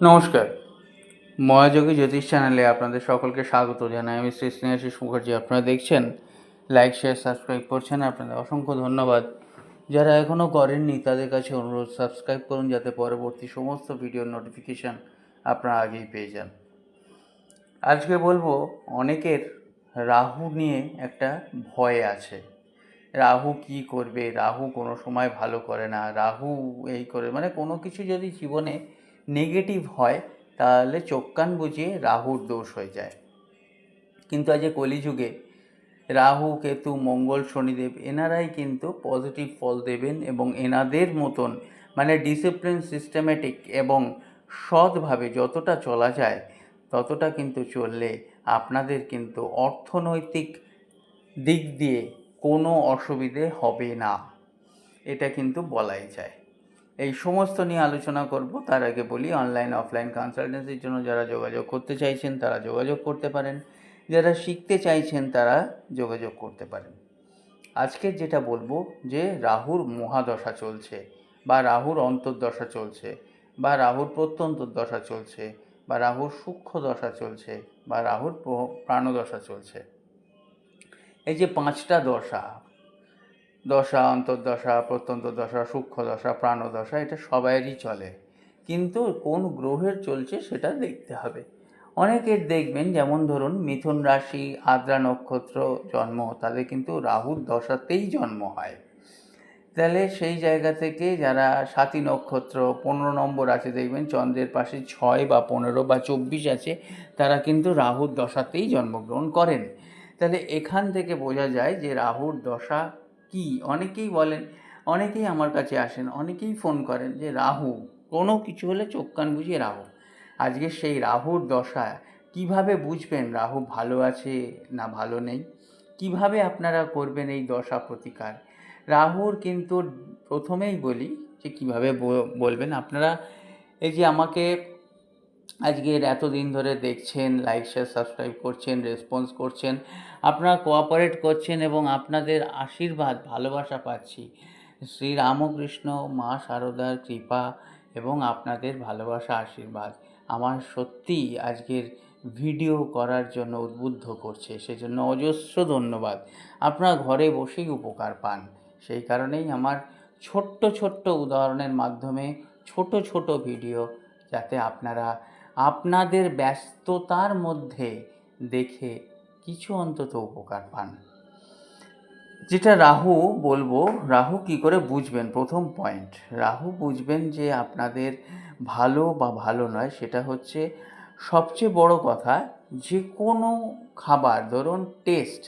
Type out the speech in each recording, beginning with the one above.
নমস্কার। মহাযোগী জ্যোতিষ চ্যানেলে আপনাদের সকলকে স্বাগত জানাই। আমি শ্রী স্নেহাশিস মুখার্জি। আপনারা দেখছেন, লাইক, শেয়ার, সাবস্ক্রাইব করছেন। আপনাদের অসংখ্য ধন্যবাদ। যারা এখনও করেননি, তাদের কাছে অনুরোধ, সাবস্ক্রাইব করুন যাতে পরবর্তী সমস্ত ভিডিওর নোটিফিকেশান আপনারা আগেই পেয়ে যান। আজকে বলব, অনেকের রাহু নিয়ে একটা ভয় আছে। রাহু কি করবে? রাহু কোনো সময় ভালো করে না। রাহু এই করে মানে কোনো কিছু যদি জীবনে নেগেটিভ হয়, তাহলে চোখ কান বুঝিয়ে রাহুর দোষ হয়ে যায়। কিন্তু আজ কলিযুগে রাহু, কেতু, মঙ্গল, শনিদেব, এনারাই কিন্তু পজিটিভ ফল দেবেন এবং এনাদের মতন মানে ডিসিপ্লিন সিস্টেমেটিক এবং সৎভাবে যতটা চলা যায়, ততটা কিন্তু চললে আপনাদের কিন্তু অর্থনৈতিক দিক দিয়ে কোনো অসুবিধে হবে না। এটা কিন্তু বলাই যায়। এই সমস্ত নিয়ে আলোচনা করব। তার আগে বলি অনলাইন অফলাইন কনসালটেন্সির জন্য যারা যোগাযোগ করতে চাইছেন, তারা যোগাযোগ করতে পারেন। যারা শিখতে চাইছেন, তারা যোগাযোগ করতে পারেন। আজকের যেটা বলব, যে রাহুর মহাদশা চলছে, বা রাহুর অন্তর্দশা চলছে, বা রাহুর প্রত্যন্তর দশা চলছে, বা রাহুর সূক্ষ্ম দশা চলছে, বা রাহুর প্রাণদশা চলছে। এই যে পাঁচটা দশা দশা, অন্তর্দশা প্রত্যন্ত দশা সূক্ষ্ম দশা প্রাণদশা, এটা সবাইয়েরই চলে। কিন্তু কোন গ্রহের চলছে সেটা দেখতে হবে। অনেকের দেখবেন, যেমন ধরুন মিথুন রাশি, আদ্রা নক্ষত্র জন্ম, তাদের কিন্তু রাহুর দশাতেই জন্ম হয়। তাহলে সেই জায়গা থেকে যারা সাতী নক্ষত্র, পনেরো নম্বর আছে, দেখবেন চন্দ্রের পাশে ছয় বা পনেরো বা চব্বিশ আছে, তারা কিন্তু রাহুর দশাতেই জন্মগ্রহণ করেন। তাহলে এখান থেকে বোঝা যায় যে রাহুর দশা কি? অনেকেই বলেন, অনেকেই আমার কাছে আসেন, অনেকেই ফোন করেন যে, রাহু, কোনো কিছু হলে চোখ কান বুঝিয়ে রাহু। আজকে সেই রাহুর দশা, কীভাবে বুঝবেন রাহু ভালো আছে না ভালো নেই? কীভাবে আপনারা করবেন এই দশা প্রতিকার? রাহুর কিন্তু প্রথমেই বলি যে, কীভাবে বলবেন? আপনারা এই যে আমাকে আজকের এতদিন ধরে দেখছেন লাইক শেয়ার সাবস্ক্রাইব করছেন রেসপন্স করছেন, আপনারা কোঅপারেট করছেন এবং আপনাদের আশীর্বাদ, ভালোবাসা পাচ্ছি। শ্রী রামকৃষ্ণ মা শারদার কৃপা এবং আপনাদের ভালোবাসা, আশীর্বাদ আমার সত্যিই আজকের ভিডিও করার জন্য উদ্বুদ্ধ করছে। সেজন্য অজস্র ধন্যবাদ। আপনারা ঘরে বসেই উপকার পান। সেই কারণেই আমার ছোট্ট ছোট্ট উদাহরণের মাধ্যমে ছোট ছোট ভিডিও যাতে আপনারা আপনাদের ব্যস্ততার মধ্যে দেখে কিছু অন্তত উপকার পান। যেটা রাহু বলব, রাহু কি করে বুঝবেন? প্রথম পয়েন্ট রাহু বুঝবেন যে আপনাদের ভালো বা ভালো নয়, সেটা হচ্ছে সবচেয়ে বড় কথা যে কোনো খাবার, ধরুন টেস্ট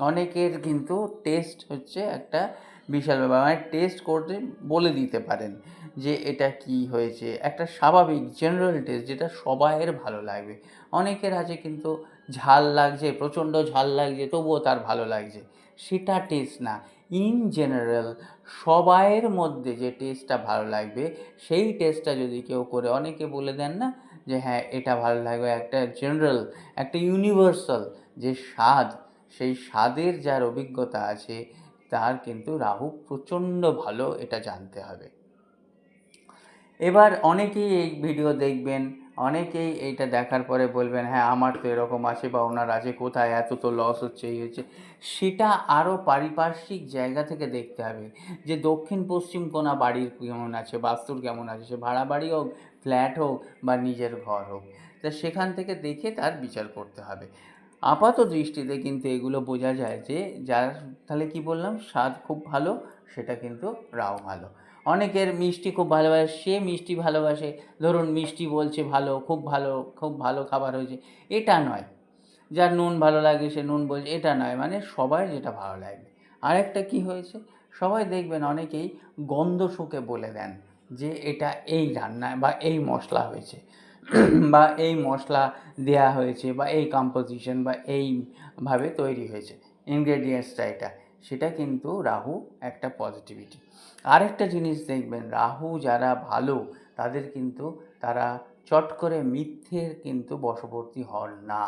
অনেকের কিন্তু টেস্ট হচ্ছে একটা বিশাল ব্যাপার। মানে টেস্ট করতে বলে দিতে পারেন যে এটা কি হয়েছে। একটা স্বাভাবিক জেনারেল টেস্ট যেটা সবাইয়ের ভালো লাগবে। অনেকের আছে কিন্তু ঝাল লাগছে, প্রচণ্ড ঝাল লাগছে, তবুও তার ভালো লাগছে। সেটা টেস্ট না। ইন জেনারেল সবাইয়ের মধ্যে যে টেস্টটা ভালো লাগবে, সেই টেস্টটা যদি কেউ করে, অনেকে বলে দেন না যে হ্যাঁ এটা ভালো লাগবে। একটা জেনারেল একটা ইউনিভার্সাল যে স্বাদ, সেই স্বাদের যার অভিজ্ঞতা আছে তার কিন্তু রাহু প্রচণ্ড ভালো এটা জানতে হবে। এবার অনেকেই এই ভিডিও দেখবেন, অনেকেই এইটা দেখার পরে বলবেন হ্যাঁ আমার তো এরকম আছে বা ওনার আছে, কোথায়? এত তো লস হচ্ছে, এই হচ্ছে। সেটা আরও পারিপার্শ্বিক জায়গা থেকে দেখতে হবে যে দক্ষিণ পশ্চিম কোনা বাড়ির কেমন আছে, বাস্তুর কেমন আছে, সে ভাড়া বাড়ি হোক ফ্ল্যাট হোক বা নিজের ঘর হোক। তা সেখান থেকে দেখে তার বিচার করতে হবে। আপাত দৃষ্টিতে কিন্তু এগুলো বোঝা যায় যে যার, তাহলে কি বললাম? স্বাদ খুব ভালো, সেটা কিন্তু রাও ভালো। অনেকের মিষ্টি খুব ভালোবাসে, সে মিষ্টি ভালোবাসে। ধরুন মিষ্টি বলছে ভালো, খুব ভালো খুব ভালো খাবার হয়েছে, এটা নয়। যার নুন ভালো লাগে, সে নুন বলছে, এটা নয়। মানে সবার যেটা ভালো লাগবে। আরেকটা কি হয়েছে? সবাই দেখবেন অনেকেই গন্ধ শুকে বলে দেন যে এটা এই রান্নায় বা এই মশলা হয়েছে। বা এই মশলা দেয়া হয়েছে বা এই কম্পোজিশন বা এইভাবে তৈরি হয়েছে। ইনগ্রেডিয়েন্টসটা এটা। সেটা কিন্তু রাহু একটা পজিটিভিটি আরেকটা জিনিস দেখবেন, রাহু যারা ভালো, তাদের কিন্তু তারা চট করে মিথ্যের কিন্তু বশবর্তী হন না।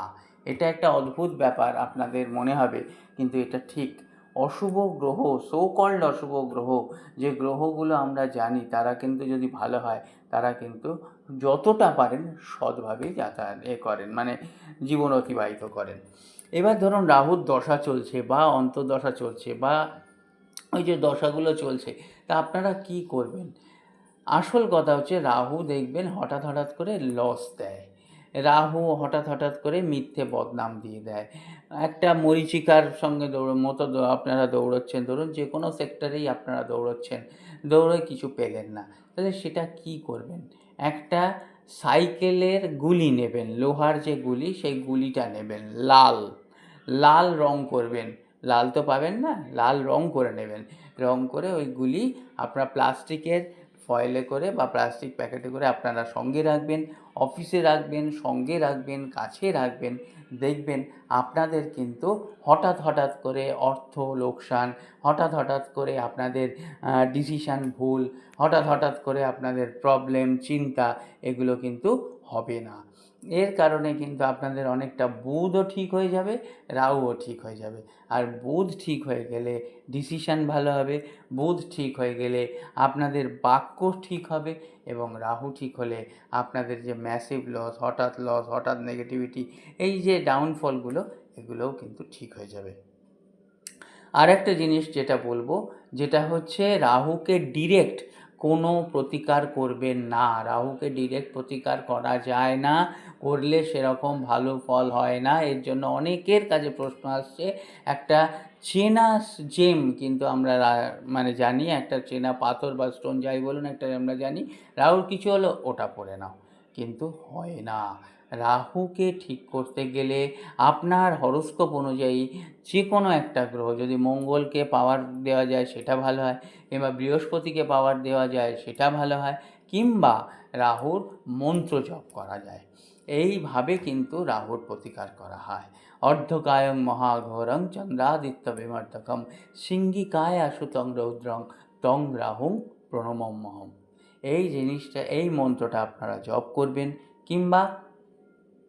এটা একটা অদ্ভুত ব্যাপার আপনাদের মনে হবে, কিন্তু এটা ঠিক। অশুভ গ্রহ সো কল্ড অশুভ গ্রহ, যে গ্রহগুলো আমরা জানি, তারা কিন্তু যদি ভালো হয়, তারা কিন্তু যতটা পারেন সৎভাবেই যাতায়াত এ করেন মানে জীবন অতিবাহিত করেন। এবার ধরুন রাহুর দশা চলছে বা অন্তর্দশা চলছে বা ওই যে দশাগুলো চলছে, তা আপনারা কি করবেন? আসল কথা হচ্ছে রাহু দেখবেন হঠাৎ হঠাৎ করে লস দেয়। রাহু হঠাৎ হঠাৎ করে মিথ্যে বদনাম দিয়ে দেয়। একটা মরিচিকার সঙ্গে দৌড়, মতো আপনারা দৌড়চ্ছেন, ধরুন যে কোনো সেক্টরেই আপনারা দৌড়চ্ছেন, দৌড়ে কিছু পেলেন না। তাহলে সেটা কি করবেন? একটা সাইকেলের গুলি নেবেন, লোহার যে গুলি সেই গুলিটা নেবেন, লাল লাল রং করবেন। লাল তো পাবেন না, লাল রং করে নেবেন। রং করে ওই গুলি আপনার প্লাস্টিকের ফয়েলে করে বা প্লাস্টিক প্যাকেটে করে আপনারা সঙ্গে রাখবেন। অফিসে রাখবেন, সঙ্গে রাখবেন, কাছে রাখবেন, দেখবেন আপনাদের কিন্তু হঠাৎ হঠাৎ করে অর্থ লোকসান, হঠাৎ হঠাৎ করে আপনাদের ডিসিশান ভুল, হঠাৎ হঠাৎ করে আপনাদের প্রবলেম চিন্তা, এগুলো কিন্তু হবে না। এর কারণে কিন্তু আপনাদের অনেকটা বুধও ঠিক হয়ে যাবে রাহুও ঠিক হয়ে যাবে। আর বুধ ঠিক হয়ে গেলে ডিসিশান ভালো হবে, বুধ ঠিক হয়ে গেলে আপনাদের বাক্য ঠিক হবে এবং রাহু ঠিক হলে আপনাদের যে ম্যাসিভ লস হঠাৎ লস হঠাৎ নেগেটিভিটি এই যে ডাউনফলগুলো এগুলোও কিন্তু ঠিক হয়ে যাবে। আর একটা জিনিস যেটা বলব, যেটা হচ্ছে রাহুকে ডিরেক্ট কোনো প্রতিকার করবেন না। রাহুকে ডিরেক্ট প্রতিকার করা যায় না। করলে সেরকম ভালো ফল হয় না। এর জন্য অনেকের কাছে প্রশ্ন আসছে, একটা চেনা জেম কিন্তু আমরা মানে জানি, একটা চেনা পাথর বা স্টোন যাই বলুন, একটা আমরা জানি, রাহুর কিছু হলো ওটা পরে নাও। কিন্তু হয় না। রাহুকে ঠিক করতে গেলে আপনার হরস্কোপ অনুযায়ী যে কোনো একটা গ্রহ যদি মঙ্গলকে পাওয়ার দেওয়া যায় সেটা ভালো হয়, কিংবা বৃহস্পতিকে পাওয়ার দেওয়া যায় সেটা ভালো হয়, কিংবা রাহুর মন্ত্র জপ করা যায়। এইভাবে কিন্তু রাহুর প্রতিকার করা হয়। অর্ধকায়ং মহাঘোরং চন্দ্রাদিত্য বিমর্দকম সিঙ্গিকায় আশুতং রৌদ্রং তং রাহুং প্রণমহম এই জিনিসটা, এই মন্ত্রটা আপনারা জপ করবেন কিংবা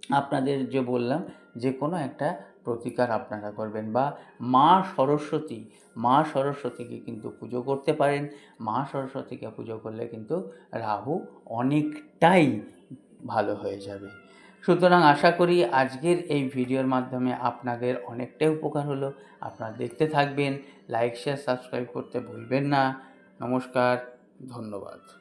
আপনাদের যে বললাম, যে কোনো একটা প্রতিকার আপনারা করবেন বা মা সরস্বতী, মা সরস্বতীকে কিন্তু পুজো করতে পারেন। মা সরস্বতীকে পুজো করলে কিন্তু রাহু অনেকটাই ভালো হয়ে যাবে। সুতরাং আশা করি আজকের এই ভিডিওর মাধ্যমে আপনাদের অনেকটাই উপকার হলো। আপনারা দেখতে থাকবেন, লাইক, শেয়ার, সাবস্ক্রাইব করতে ভুলবেন না। নমস্কার, ধন্যবাদ।